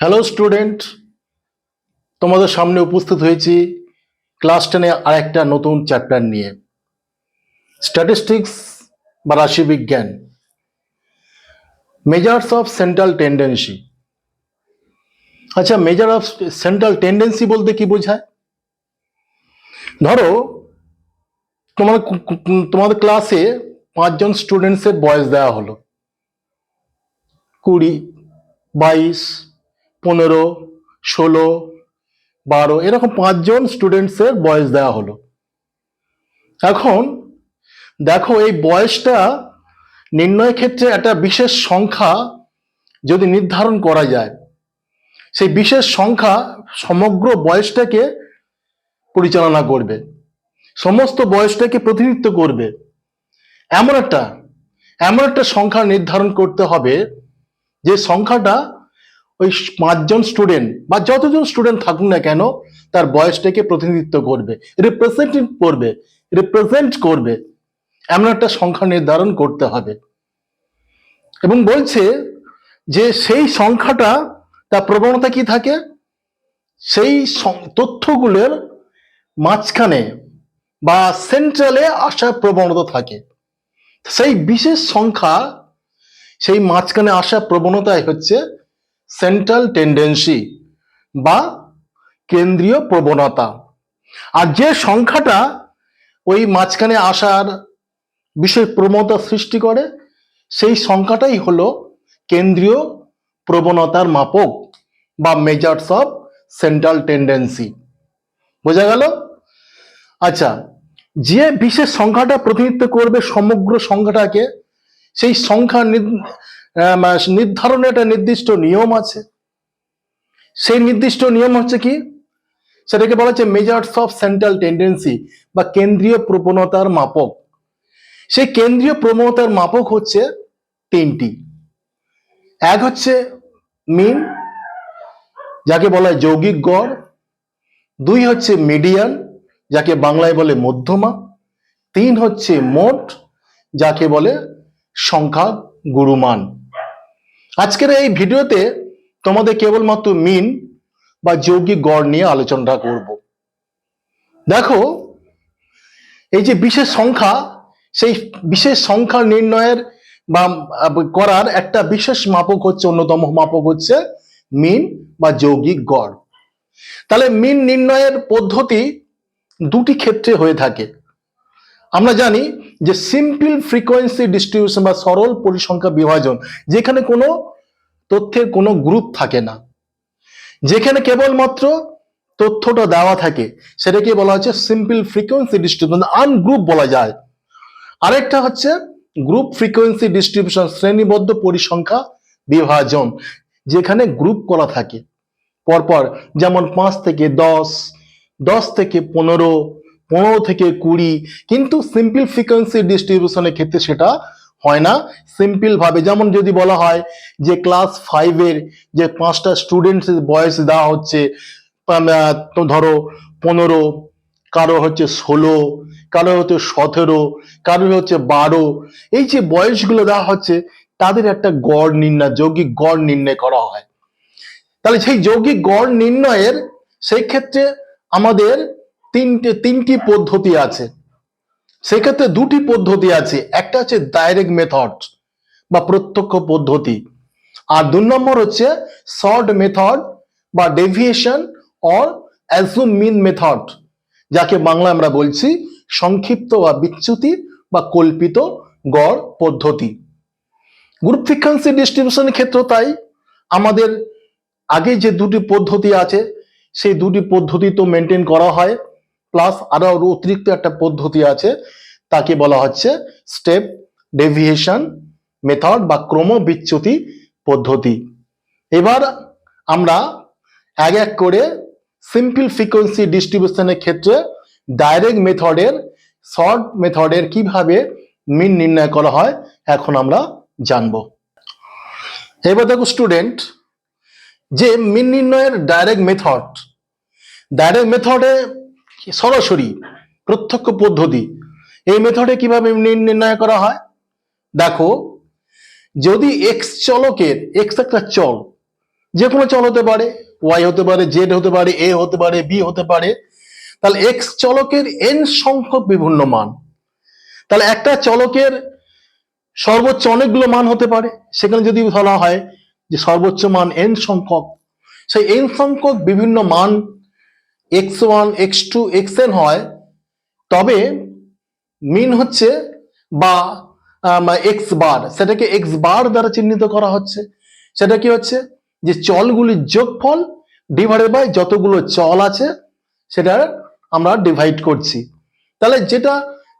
Hello student তোমাদের সামনে উপস্থিত হয়েছি ক্লাস টেনে আরেকটা নতুন চ্যাপ্টার নিয়ে। স্ট্যাটিস্টিক্স বা রাশিবিজ্ঞান। মেজার্স অফ সেন্ট্রাল টেন্ডেন্সি আচ্ছা মেজার অফ সেন্ট্রাল টেন্ডেন্সি বলতে কি বোঝায়? ধরো, তোমার তোমাদের ক্লাসে পাঁচজন স্টুডেন্টসের বয়স দেওয়া হলো। কুড়ি, বাইশ পনেরো, ষোলো, বারো, এরকম পাঁচজন স্টুডেন্টসের বয়স দেওয়া হলো। এখন দেখো এই বয়সটা নির্ণয় ক্ষেত্রে একটা বিশেষ সংখ্যা যদি নির্ধারণ করা যায়, সেই বিশেষ সংখ্যা সমগ্র বয়সটাকে পরিচালনা করবে, সমস্ত বয়সটাকে প্রতিনিধিত্ব করবে। এমন একটা এমন একটা সংখ্যা নির্ধারণ করতে হবে যে সংখ্যাটা ওই পাঁচজন স্টুডেন্ট বা যতজন স্টুডেন্ট থাকুক না কেন, তার বয়সটাকে প্রতিনিধিত্ব করবে রিপ্রেজেন্ট করবে রিপ্রেজেন্ট করবে। এমন একটা সংখ্যা নির্ধারণ করতে হবে। এবং বলছে যে সেই সংখ্যাটা, তার প্রবণতা কি থাকে? সেই তথ্যগুলোর মাঝখানে বা সেন্ট্রালে আসার প্রবণতা থাকে। সেই বিশেষ সংখ্যা, সেই মাঝখানে আসার প্রবণতাই হচ্ছে সেন্ট্রাল টেন্ডেন্সি বা কেন্দ্রীয় প্রবণতা। আর যে সংখ্যাটা ওই মাঝখানে আসার বিশেষ প্রবণতা সৃষ্টি করে, সেই সংখ্যাটাই হলো কেন্দ্রীয় প্রবণতার মাপক বা মেজার্স অফ সেন্ট্রাল টেন্ডেন্সি বোঝা গেল? আচ্ছা যে বিশেষ সংখ্যাটা প্রতিনিধিত্ব করবে সমগ্র সংখ্যাটাকে, সেই সংখ্যা নির্ধারণের একটা নির্দিষ্ট নিয়ম আছে। সেই নির্দিষ্ট নিয়ম হচ্ছে কি? সেটাকে বলা হচ্ছে মেজার্স অফ সেন্ট্রাল টেন্ডেন্সি বা কেন্দ্রীয় প্রবণতার মাপক। সেই কেন্দ্রীয় প্রবণতার মাপক হচ্ছে তিনটি। এক হচ্ছে মিন যাকে বলা হয় যৌগিক গড়। দুই হচ্ছে মিডিয়ান যাকে বাংলায় বলে মধ্যমা। তিন হচ্ছে মোট, যাকে বলে সংখ্যা গুরুমান আজকের এই ভিডিওতে তোমাদের কেবলমাত্র মিন বা যৌগিক গড় নিয়ে আলোচনা করব। দেখো, এই যে বিশেষ সংখ্যা, সেই বিশেষ সংখ্যা নির্ণয়ের বা করার একটা বিশেষ মাপক হচ্ছে, অন্যতম মাপক হচ্ছে মিন বা যৌগিক গড়। তাহলে মিন নির্ণয়ের পদ্ধতি দুটি ক্ষেত্রে হয়ে থাকে। আমরা জানি যে সিম্পল ফ্রিকোয়েন্সি ডিস্ট্রিবিউশন বা সরল পরিসংখ্যা বিভাজন, যেখানে কোনো তথ্যের কোনো গ্রুপ থাকে না। যেখানে কেবলমাত্র তথ্যটা দেওয়া থাকে, সেটাকে বলা হচ্ছে সিম্পল ফ্রিকোয়েন্সি ডিস্ট্রিবিউশন আনগ্রুপ বলা যায়। আরেকটা হচ্ছে গ্রুপ ফ্রিকোয়েন্সি ডিস্ট্রিবিউশন শ্রেণীবদ্ধ পরিসংখ্যা বিভাজন, যেখানে গ্রুপ করা থাকে। পরপর যেমন পাঁচ থেকে দশ দশ থেকে পনেরো পনেরো থেকে কুড়ি, কিন্তু সিম্পল ফ্রিকোয়েন্সি ডিস্ট্রিবিউশনের ক্ষেত্রে সেটা হয় না। সিম্পলভাবে যেমন যদি বলা হয় যে ক্লাস ফাইভের যে পাঁচটা স্টুডেন্টস বয়স দেওয়া হচ্ছে ধরো পনেরো, কারও হচ্ছে ষোলো, কারও হচ্ছে সতেরো, কারও হচ্ছে বারো, এই যে বয়সগুলো দেওয়া হচ্ছে, তাদের একটা গড় নির্ণয়, যৌগিক গড় নির্ণয় করা হয়। তাহলে সেই যৌগিক গড় নির্ণয়ের সেই ক্ষেত্রে আমাদের তিনটে, তিনটি পদ্ধতি আছে। সেক্ষেত্রে দুটি পদ্ধতি আছে। একটা হচ্ছে ডাইরেক্ট মেথড বা প্রত্যক্ষ পদ্ধতি। আর দু নম্বর হচ্ছে শর্ট মেথড বা deviation or assume mean method যাকে বাংলা আমরা বলছি সংক্ষিপ্ত বা বিচ্যুতি বা কল্পিত গড় পদ্ধতি। গ্রুপ ফ্রিকোয়েন্সি ডিস্ট্রিবিউশনের ক্ষেত্রে তাই। আমাদের আগে যে দুটি পদ্ধতি আছে, সেই দুটি পদ্ধতি তো মেনটেন করা হয়। প্লাস আরও অতিরিক্ত একটা পদ্ধতি আছে, তাকে বলা হচ্ছে স্টেপ ডেভিয়েশন মেথড বা ক্রম বিচ্যুতি পদ্ধতি। এবার আমরা এক এক করে সিম্পল ফ্রিকোয়েন্সি ডিস্ট্রিবিউশনের ক্ষেত্রে ডাইরেক্ট মেথডের শর্ট মেথডের কীভাবে মিন নির্ণয় করা হয় এখন আমরা জানব। এবার দেখো স্টুডেন্ট যে মিন নির্ণয়ের ডাইরেক্ট মেথড ডাইরেক্ট মেথডে সরাসরি প্রত্যক্ষ পদ্ধতি। এই মেথডে কীভাবে নির্ণয় করা হয়? দেখো, যদি এক্স চলকের এক্স একটা চল যে কোনো চল হতে পারে ওয়াই হতে পারে জেড হতে পারে এ হতে পারে বি হতে পারে, তাহলে এক্স চলকের এন সংখ্যক বিভিন্ন মান। তাহলে একটা চলকের সর্বোচ্চ অনেকগুলো মান হতে পারে। সেখানে যদি বলা হয় যে সর্বোচ্চ মান এন সংখ্যক, সেই এন সংখ্যক বিভিন্ন মান x one x two x n হয়, তবে মিন হচ্ছে বা এক্স বার সেটাকে এক্স বার দ্বারা চিহ্নিত করা হচ্ছে। সেটা কি হচ্ছে? যে চলগুলির যোগফল ডিভাইডেড বাই যতগুলো চল আছে, সেটা আমরা ডিভাইড করছি। তাহলে যেটা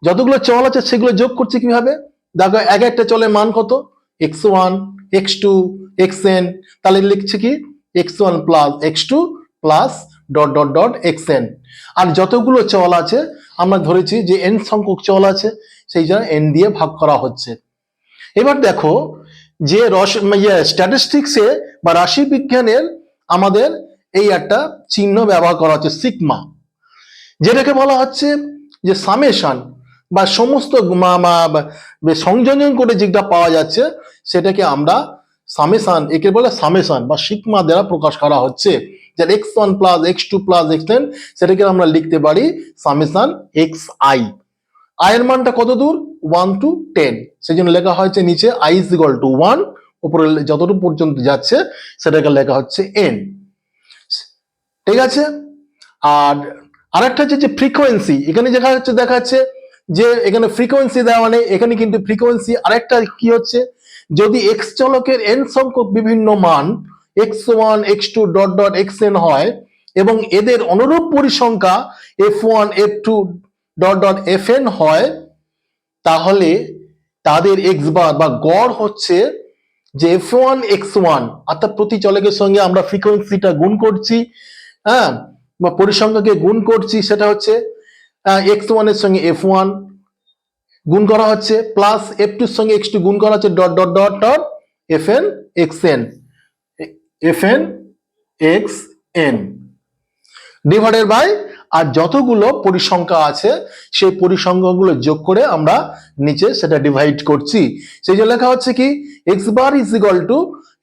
যতগুলো চল আছে, সেগুলো যোগ করছি কীভাবে? দেখো, এক একটা চলের মান কত? X one x two x n তাহলে লিখছে কি? X one plus x two plus dot dot dot x n আর যতগুলো চল আছে, আমরা ধরেছি যে এন সংখ্যক চল আছে, সেই জন্য এন দিয়ে ভাগ করা হচ্ছে। এবার দেখো যে রস ইয়ে স্ট্যাটিস্টিক্সে বা রাশি বিজ্ঞানের আমাদের এই একটা চিহ্ন ব্যবহার করা হচ্ছে সিগমা যেটাকে বলা হচ্ছে যে সামেশন বা সমস্ত বা- সংযোজন করে যেটা পাওয়া যাচ্ছে, সেটাকে আমরা সামেশন একে বলে সামেশান বা সিগমা দ্বারা প্রকাশ করা হচ্ছে। যে x one plus x two plus x ten সেটাকে আমরা লিখতে পারি সামেশন এক্স আই আয়ের মানটা কত দূর? ওয়ান টু টেন সেই জন্য লেখা হয়েছে নিচে i is equal to one উপরে যতটুকু পর্যন্ত যাচ্ছে, সেটাকে লেখা হচ্ছে এন ঠিক আছে? আর আরেকটা হচ্ছে যে ফ্রিকোয়েন্সি এখানে দেখা যাচ্ছে দেখা যাচ্ছে যে এখানে ফ্রিকোয়েন্সি দেওয়া নেই এখানে কিন্তু ফ্রিকোয়েন্সি আরেকটা কি হচ্ছে? যদি এক্স চলকের এন সংখ্যক বিভিন্ন মান x one x two dot dot x n হয় এবং এদের অনুরূপ পরিসংখ্যা f one f two dot dot f n হয়, তাহলে তাদের এক্স বার বা গড় হচ্ছে যে এফ ওয়ান এক্স ওয়ান অর্থাৎ প্রতি চলকের সঙ্গে আমরা ফ্রিকোয়েন্সিটা গুণ করছি হ্যাঁ বা পরিসংখ্যাকে গুণ করছি, সেটা হচ্ছে এক্স ওয়ানের সঙ্গে এফ ওয়ান গুণ করা হচ্ছে প্লাস এফ টুর সঙ্গে এক্স টু গুণ করা হচ্ছে dot dot dot dot f n x n f n x n divided by আর যতগুলো পরিসংখ্যা আছে, সেই পরিসংখ্যাগুলো যোগ করে আমরা নিচে সেটা ডিভাইড করছি। সেই জন্য লেখা হচ্ছে কি x bar is equal to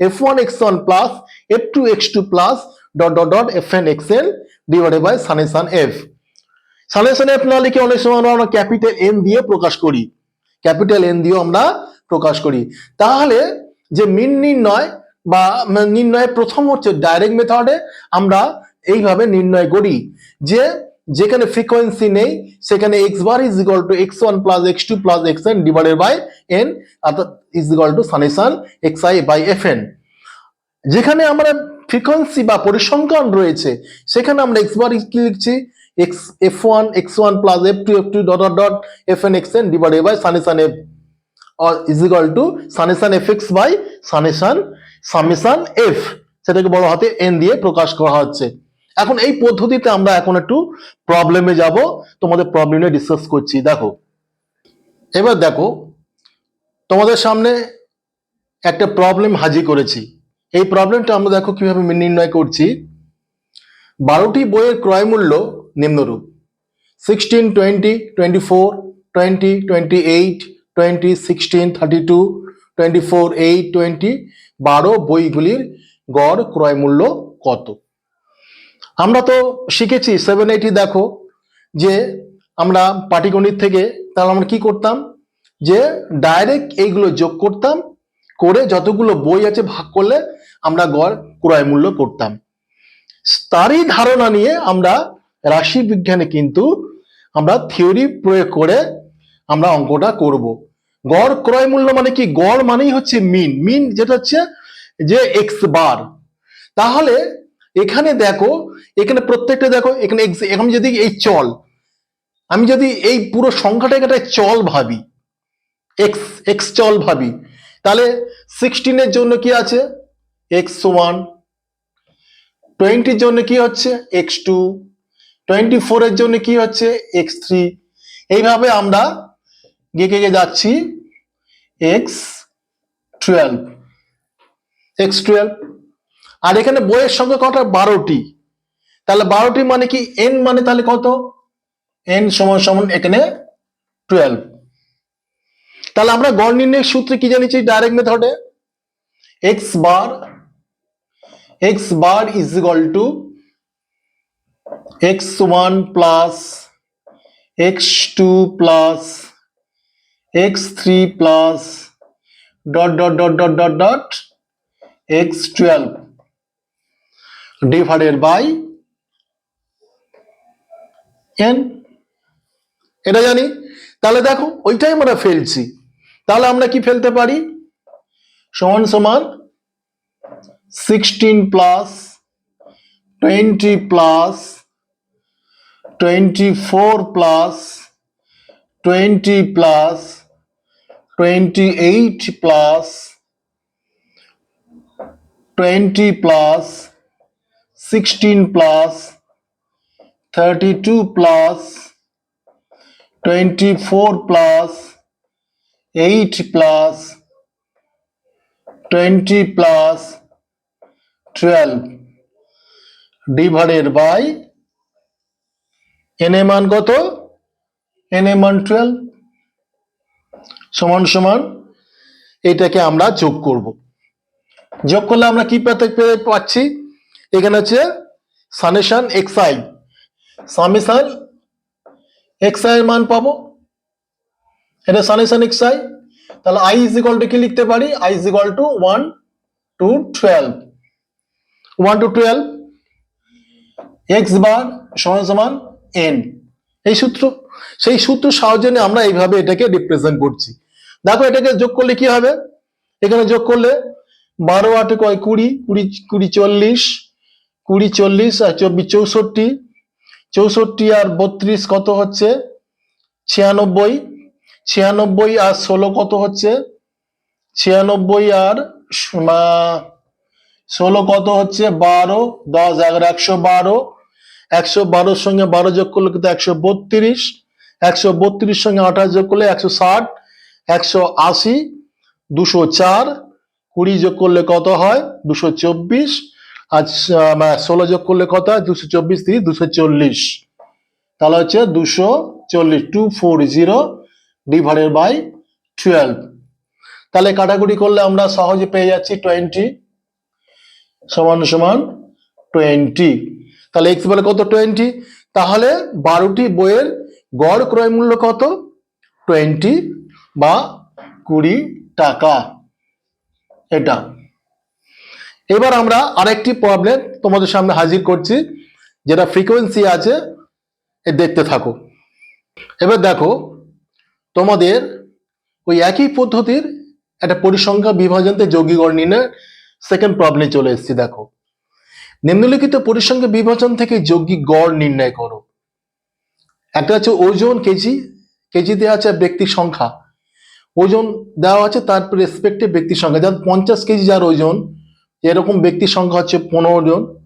f one x one plus f two x two plus dot dot dot f x n divided by সানেসান f সানেসান এফ না লিখে অনেক সময় আমরা ক্যাপিটাল এন দিয়ে প্রকাশ করি। ক্যাপিটাল এন দিয়েও আমরা প্রকাশ করি। তাহলে যে মিন নির্ণয় বা নির্ণয় প্রথম হচ্ছে ডাইরেক্ট মেথডে আমরা এইভাবে নির্ণয় করি যে যেখানে ফ্রিকোয়েন্সি নেই, সেখানে x bar is equal to x one plus x two plus x n divided by n অর্থাৎ is equal to সানেসান x i by f n যেখানে আমরা ফ্রিকোয়েন্সি বা পরিসংখ্যান রয়েছে, সেখানে আমরা এক্স বার লিখছি? X f one x one plus f two f two dot dot dot f n x n divided by সানেসান f is equal to সানেসান f x by সানেসান সামেসান এফ সেটাকে বড় হাতে এন দিয়ে প্রকাশ করা হচ্ছে। এখন এই পদ্ধতিতে আমরা এখন একটু প্রবলেমে যাব, তোমাদের প্রবলেম নিয়ে ডিসকাস করছি। দেখো, এবার দেখো, তোমাদের সামনে একটা প্রবলেম হাজির করেছি। এই প্রবলেমটা আমরা দেখো কীভাবে নির্ণয় করছি। বারোটি বইয়ের ক্রয় মূল্য নিম্নরূপ। Sixteen twenty twenty four twenty twenty eight twenty sixteen thirty two twenty four eight twenty বারো বইগুলির গড় ক্রয় মূল্য কত? আমরা তো শিখেছি সেভেন এইটি দেখো, যে আমরা পাটিগণিত থেকে তাহলে আমরা কি করতাম? যে ডাইরেক্ট এইগুলো যোগ করতাম, করে যতগুলো বই আছে ভাগ করলে আমরা গড় ক্রয় মূল্য করতাম। তারই ধারণা নিয়ে আমরা রাশি বিজ্ঞানে কিন্তু আমরা থিওরি প্রয়োগ করে আমরা অঙ্কটা করব। গড় ক্রয় মূল্য মানে কি? গড় মানেই হচ্ছে মিন মিন যেটা হচ্ছে যে এক্স বার তাহলে এখানে দেখো, এখানে প্রত্যেকটা দেখো, এখানে আমি যদি এই চল, আমি যদি এই পুরো সংখ্যাটাকে একটা চল ভাবি এক্স এক্স চল ভাবি, তাহলে সিক্সটিনের জন্য কি আছে? এক্স ওয়ান টোয়েন্টির জন্য কি হচ্ছে? এক্স টু টোয়েন্টি ফোরের জন্য কি হচ্ছে? এক্স থ্রি এইভাবে আমরা গিয়ে যাচ্ছি। এক্স টুয়েলভ এক্স টুয়েলভ আর এখানে বইয়ের সঙ্গে কটা বারোটি। তাহলে বারোটি মানে কি? এন মানে তাহলে কত? এন সমান সমান এখানে টুয়েলভ তাহলে আমরা গড় নির্ণয়ের সূত্রে কি জানিছি ডাইরেক্ট মেথডে x bar x bar is equal to x one plus x two plus x three plus dot dot dot dot dot dot x twelve divided by n এটা জানি? তাহলে দেখো, ওইটাই আমরা ফেলছি। তাহলে আমরা কি ফেলতে পারি? সমান সমান sixteen plus twenty plus twenty four plus twenty plus twenty eight plus twenty plus sixteen plus thirty two plus twenty four plus eight plus twenty plus twelve divided by n এ মান কত? এন এ মান twelve সমান সমান এটাকে আমরা যোগ করব। যোগ করলে আমরা কি পেতে পাচ্ছি? এখানে হচ্ছে summation x i summation x i এর মান পাবো। এটা সানেশান এক্স আই তাহলে আই ইজ ইকাল টু কি লিখতে পারি? I is equal to one two twelve one two twelve x bar সমান সমান এন এই সূত্র। সেই সূত্র সাহায্যে নিয়ে আমরা এইভাবে এটাকে রিপ্রেজেন্ট করছি। দেখো এটাকে যোগ করলে কি হবে? এখানে যোগ করলে বারো, আটে, কয়, কুড়ি কুড়ি কুড়ি, চল্লিশ কুড়ি, চল্লিশ, আর চব্বিশ, চৌষট্টি চৌষট্টি আর বত্রিশ কত হচ্ছে? ছিয়ানব্বই ছিয়ানব্বই আর ষোলো কত হচ্ছে? ছিয়ানব্বই আর ষোলো কত হচ্ছে? বারো, দশ, এগারো, একশো বারো, একশো বারোর সঙ্গে বারো যোগ করলে কিন্তু একশো বত্রিশ একশো বত্রিশ সঙ্গে আঠাশ যোগ করলে একশো ষাট, একশো আশি, দুশো চার, কুড়ি যোগ করলে কত হয়? দুশো চব্বিশ, আর ষোলো যোগ করলে কত হয়? দুশো চব্বিশ থেকে দুশো চল্লিশ। তাহলে হচ্ছে দুশো চল্লিশ two four zero divided by twelve তাহলে কাটাকুটি করলে আমরা সহজে পেয়ে যাচ্ছি টোয়েন্টি সমান সমান টোয়েন্টি তাহলে এক্স বলে কত? টোয়েন্টি তাহলে বারোটি বইয়ের গড় ক্রয় মূল্য কত? টোয়েন্টি বা কুড়ি টাকা। এটা। এবার আমরা আরেকটি প্রবলেম তোমাদের সামনে হাজির করছি, যেটা ফ্রিকোয়েন্সি আছে, এ দেখতে থাকো। এবার দেখো, তোমাদের ওই একই পদ্ধতির একটা পরিসংখ্যা বিভাজনতে যৌগিক গড় নির্ণয় সেকেন্ড প্রবলেম চলে এসেছি, দেখো। নিম্নলিখিত পরিসংখ্যা বিভাজন থেকে যৌগিক গড় নির্ণয় করো। একটা হচ্ছে ওজন কেজি কেজি দেওয়া আছে ব্যক্তির সংখ্যা। ওজন দেওয়া আছে তার রেসপেক্টে ব্যক্তির সংখ্যা। যেমন পঞ্চাশ কেজি যার ওজন, এরকম ব্যক্তির সংখ্যা হচ্ছে পনেরো জন,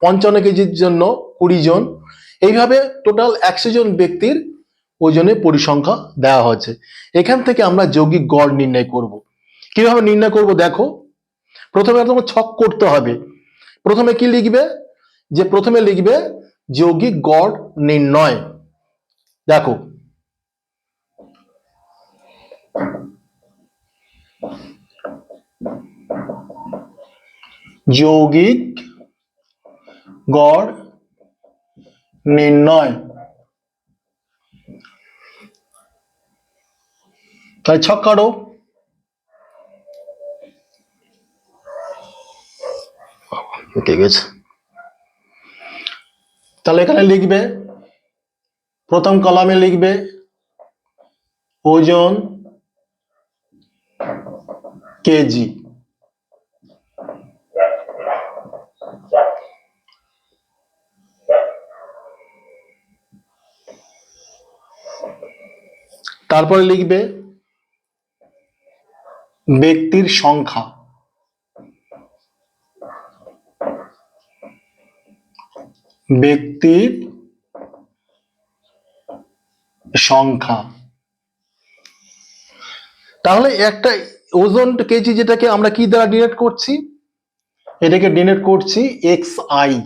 পঞ্চান্ন কেজির জন্য কুড়ি জন। এইভাবে টোটাল একশো জন ব্যক্তির ওজনে পরিসংখ্যা দেওয়া হচ্ছে এখান থেকে আমরা যৌগিক গড় নির্ণয় করব। কীভাবে নির্ণয় করব দেখো? প্রথমে তোমার ছক করতে হবে। প্রথমে কি লিখবে? যে প্রথমে লিখবে যৌগিক গড় নির্ণয়। দেখো। যৌগিক গড় নির্ণয়। তাই ছক কাটো। ঠিক আছে তাহলে এখানে লিখবে প্রথম কলামে লিখবে ওজন কেজি। তারপরে লিখবে ব্যক্তির সংখ্যা। ব্যক্তির সংখ্যা। তাহলে একটা ওজন কেজি যেটাকে আমরা কি দ্বারা ডিনেট করছি? এটাকে ডিনেট করছি এক্স আই।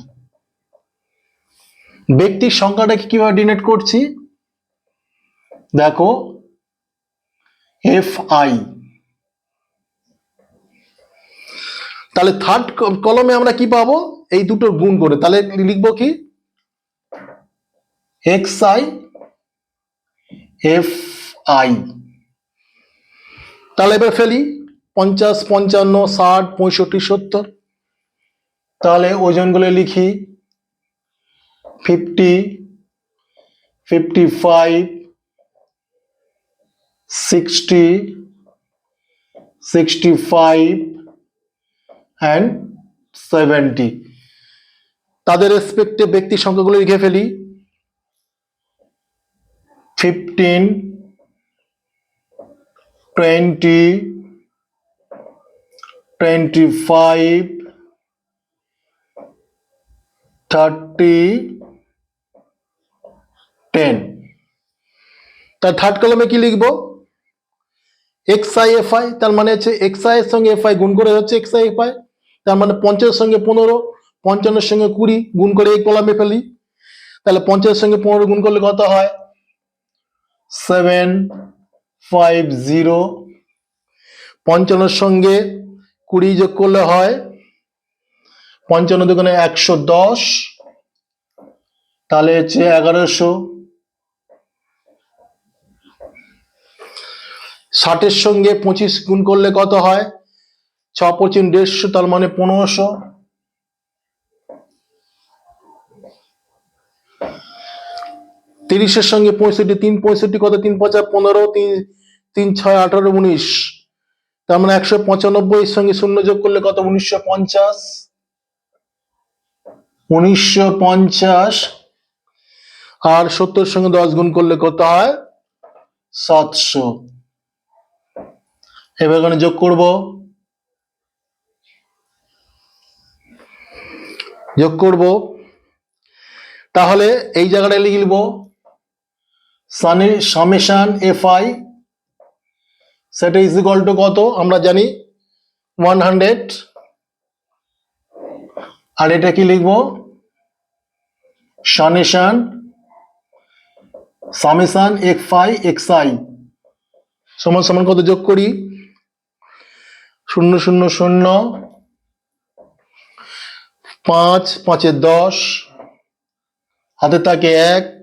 ব্যক্তির সংখ্যাটাকে কীভাবে ডিনেট করছি? দেখো, এফ আই। তাহলে থার্ড কলমে আমরা কি পাবো? এই দুটোর গুণ করে। তাহলে লিখব কি? এক্স আই এফ আই তাহলে এবার ফেলি, পঞ্চাশ, পঞ্চান্ন, ষাট, পঁয়ষট্টি, সত্তর। তাহলে ওজনগুলো লিখি fifty fifty five sixty sixty five and seventy তাদের রেসপেক্টে ব্যক্তি সংখ্যাগুলো লিখে ফেলি। Fifteen twenty twenty five thirty ten তার থার্ড কলমে কি লিখব? এক্স আই এফ আই তার মানে হচ্ছে এক্স আই এর সঙ্গে এফ আই গুণ করে হচ্ছে এক্স আই এফ আই তার মানে পঞ্চাশের সঙ্গে পনেরো, পঞ্চান্নের সঙ্গে কুড়ি, গুণ করে এই কলামে ফেলি। তাহলে পঞ্চাশের সঙ্গে পনেরো গুণ করলে কত হয়? Seven five zero. পঞ্চান্নের সঙ্গে কুড়ি যোগ করলে হয় পঞ্চান্ন দোকানে একশো দশ। তাহলে হচ্ছে এগারোশো। ষাটের সঙ্গে পঁচিশ গুণ করলে কত হয়? ছ পঁচিশ, দেড়শো, তার মানে পনেরোশো। তিরিশের সঙ্গে পঁয়ষট্টি, তিন পঁয়ষট্টি কত? তিন পঁচা পনেরো, তিন তিন ছয়, আঠারো, উনিশ। তার মানে একশো পঁচানব্বই এর সঙ্গে শূন্য যোগ করলে কত? উনিশশো পঞ্চাশ। উনিশশো পঞ্চাশ। আর সত্তর সঙ্গে দশ গুণ করলে কত হয়? সাতশো। এবার এখানে যোগ করব। যোগ করব। তাহলে এই জায়গাটায় লিখব সানি সামেশান এফ আই সেটা ইজ ইকাল টু কত? আমরা জানি ওয়ান হান্ড্রেড আর এটা কি লিখব? Summation, summation f i x i সমান সমান কত যোগ করি? শূন্য শূন্য শূন্য। পাঁচ, পাঁচে দশ। হাতে থাকে এক।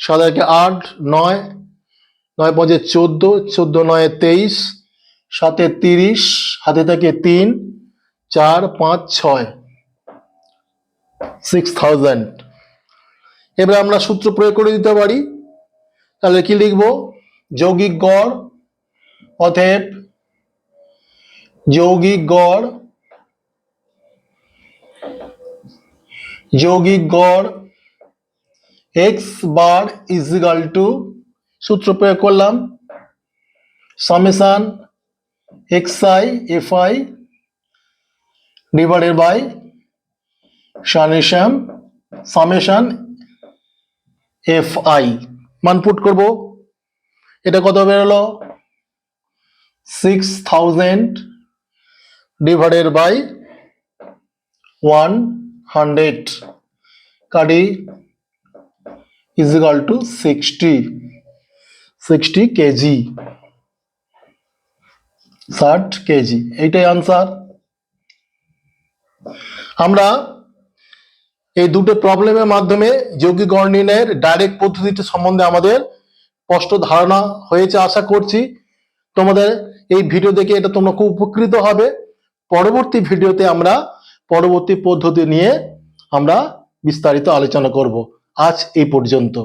সাদাকে আট, নয় নয় পাঁচে চোদ্দ চোদ্দ, নয়, তেইশ, সাতে তিরিশ, হাতে থাকে তিন, চার, পাঁচ, ছয় সিক্স থাউজেন্ড এবার আমরা সূত্র প্রয়োগ করে দিতে পারি। তাহলে কি লিখব? যৌগিক গড় অতএব যৌগিক গড় যৌগিক গড় এক্স বার ইজিক্যাল টু সূত্র প্রয়োগ করলাম summation x i f i divided by summation summation f i মান পুট করব। এটা কত বেরোলো six thousand divided by one hundred কাটি is equal to sixty sixty kg ষাট কেজি এইটাই আনসার আমরা এই দুটো প্রবলেমের মাধ্যমে যৌগিক গড় ডাইরেক্ট পদ্ধতিটি সম্বন্ধে আমাদের স্পষ্ট ধারণা হয়েছে আশা করছি। তোমাদের এই ভিডিও দেখে এটা তোমরা খুব উপকৃত হবে। পরবর্তী ভিডিওতে আমরা পরবর্তী পদ্ধতি নিয়ে আমরা বিস্তারিত আলোচনা করব। আজ এই পর্যন্ত।